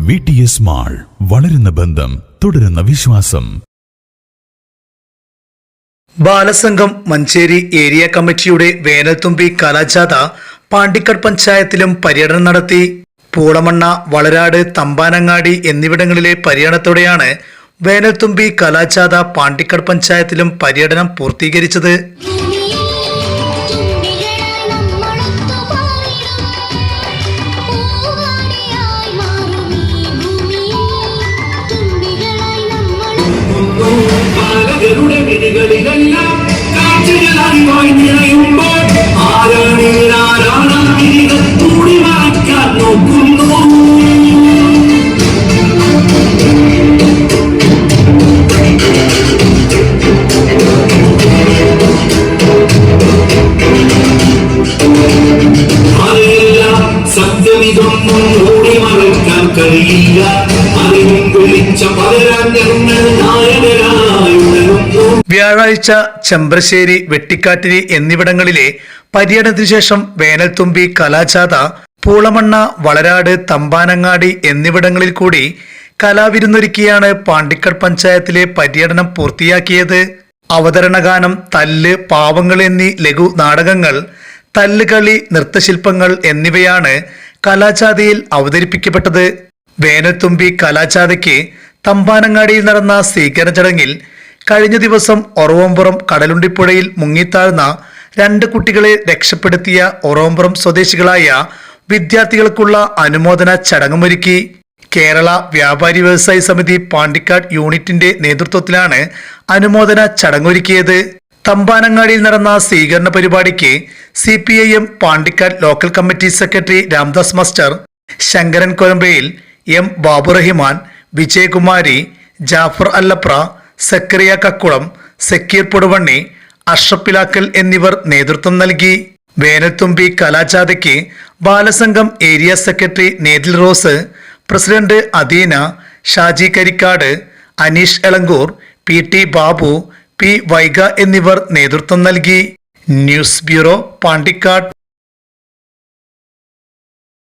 V T S mall വളരുന്ന ബന്ധം തുടരുന്ന വിശ്വാസം. ബാലസംഘം മഞ്ചേരി ഏരിയ കമ്മിറ്റിയുടെ വേനൽത്തുമ്പി കലാജാഥ പാണ്ടിക്കട് പഞ്ചായത്തിലും പര്യടനം നടത്തി. പൂളമണ്ണ വളരാട് തമ്പാനങ്ങാടി എന്നിവിടങ്ങളിലെ പര്യടനത്തോടെയാണ് വേനൽത്തുമ്പി കലാജാഥ പാണ്ടിക്കട് പഞ്ചായത്തിലും പര്യടനം പൂർത്തീകരിച്ചത്. ബാലകരുടെ വിധികളിലെല്ലാം കാഴ്ചകളായി മറക്കാൻ നോക്കുന്നു? കഴിയില്ല. അറിവും വിളിച്ച പകരാൻ വ്യാഴാഴ്ച ചെമ്പ്രശ്ശേരി വെട്ടിക്കാട്ടിരി എന്നിവിടങ്ങളിലെ പര്യടനത്തിനു ശേഷം വേനൽത്തുമ്പി കലാജാഥ പൂളമണ്ണ വളരാട് തമ്പാനങ്ങാടി എന്നിവിടങ്ങളിൽ കൂടി കലാവിരുന്നൊരുക്കിയാണ് പാണ്ടിക്കൽ പഞ്ചായത്തിലെ പര്യടനം പൂർത്തിയാക്കിയത്. അവതരണഗാനം തല്ല് പാവങ്ങൾ എന്നീ ലഘു നാടകങ്ങൾ തല്ലുകളി നൃത്തശില്പങ്ങൾ എന്നിവയാണ് കലാജാഥയിൽ അവതരിപ്പിക്കപ്പെട്ടത്. വേനൽത്തുമ്പി കലാജാഥയ്ക്ക് തമ്പാനങ്ങാടിയിൽ നടന്ന സ്വീകരണ ചടങ്ങിൽ കഴിഞ്ഞ ദിവസം ഒറവമ്പുറം കടലുണ്ടിപ്പുഴയിൽ മുങ്ങിത്താഴ്ന്ന രണ്ട് കുട്ടികളെ രക്ഷപ്പെടുത്തിയ ഒറവമ്പുറം സ്വദേശികളായ വിദ്യാർത്ഥികൾക്കുള്ള അനുമോദന ചടങ്ങുമൊരുക്കി. കേരള വ്യാപാരി വ്യവസായി സമിതി പാണ്ടിക്കാട് യൂണിറ്റിന്റെ നേതൃത്വത്തിലാണ് അനുമോദന ചടങ്ങൊരുക്കിയത്. തമ്പാനങ്ങാടിയിൽ നടന്ന സ്വീകരണ പരിപാടിക്ക് C P I M Pandikkad local committee secretary Ramdas master Sankaran Kolambayil M Baburahiman Vijayakumari Jafar Allapra Zakariya Kakkulam Zakir Poduvanni Ashappilakkal എന്നിവർ നേതൃത്വം നൽകി. Venalthumbi കലാജാഥയ്ക്ക് Balasangham area secretary Nethil Rose president Adeena Shaji Karikkad Aneesh Elankur P T Babu P Vaiga എന്നിവർ നേതൃത്വം നൽകി. News bureau Pandikkad.